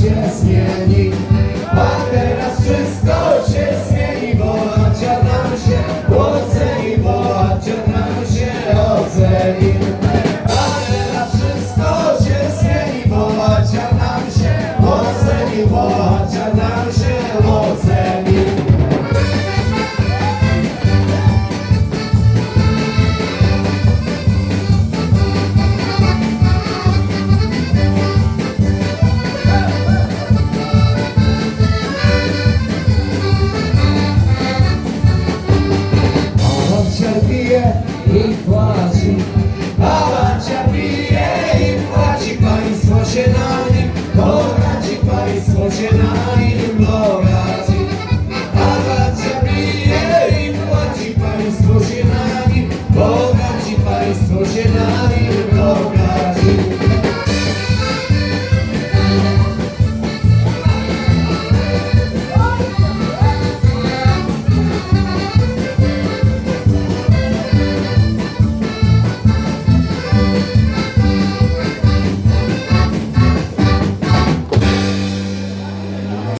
Jesse. i płaci. Pałacia pije i płaci. Państwo się na nim bogaci. Państwo się na nim bogaci. Pałacia pije i płaci. Państwo się na nim bogaci. Państwo się na nim